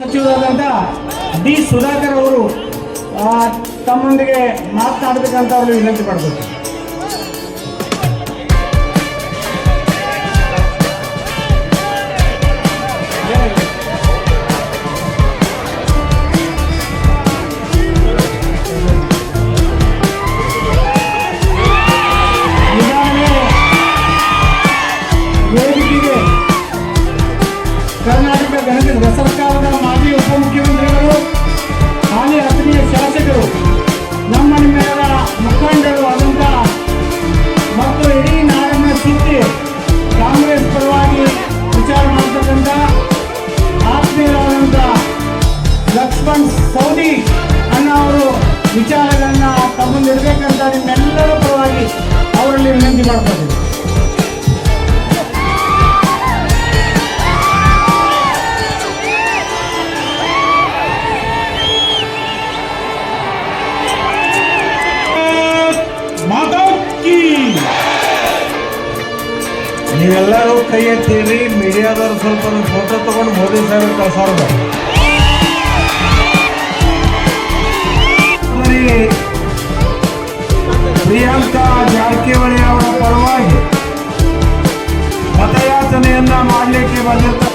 ಸಚಿವರಾದಂಥ D Sudhakar ಅವರು ತಮ್ಮೊಂದಿಗೆ ಮಾತನಾಡಬೇಕಂತ ಅವರು ವಿನಂತಿ ಮಾಡಬೇಕು ಕರ್ನಾಟಕ ಗಣಕ ಸರ್ಕಾರದ ಮಾಜಿ ಉಪಮುಖ್ಯಮಂತ್ರಿಗಳು, ಹಾಲಿ ಆತ್ಮೀಯ ಶಾಸಕರು, ನಮ್ಮ ನಿಮ್ಮೆಲ್ಲರ ಮುಖಂಡರು ಆದಂಥ ಮತ್ತು ಇಡೀ ನಾಡನ್ನು ಸುತ್ತಿ ಕಾಂಗ್ರೆಸ್ ಪರವಾಗಿ ವಿಚಾರ ಮಾಡತಕ್ಕಂಥ ಆತ್ಮೀಯರಾದಂಥ ಲಕ್ಷ್ಮಣ್ ಸೌದಿ ಅನ್ನ ತಮ್ಮಲ್ಲಿರಬೇಕಂತ ತಮ್ಮಲ್ಲಿರ್ಬೇಕಂತ ನಿಮ್ಮೆಲ್ಲರ ಪರವಾಗಿ ಅವರಲ್ಲಿ ವಿನಂತಿ ಮಾಡ್ತಾ ನೀವೆಲ್ಲರೂ ಕೈ ಎತ್ತೀರಿ ಮೀಡಿಯಾದವ್ರು ಸ್ವಲ್ಪ ಫೋಟೋ ತಗೊಂಡು ಮೋದಿ ಸರ್ ಕಳ್ಸೋರ್ದು. ಪ್ರಿಯಾಂಕಾ ಜಾರಕಿಹೊಳಿ ಅವರ ಪರವಾಗಿ ಮತಯಾಚನೆಯನ್ನ ಮಾಡಲಿಕ್ಕೆ ಬಂದಿರ್ತಾರೆ.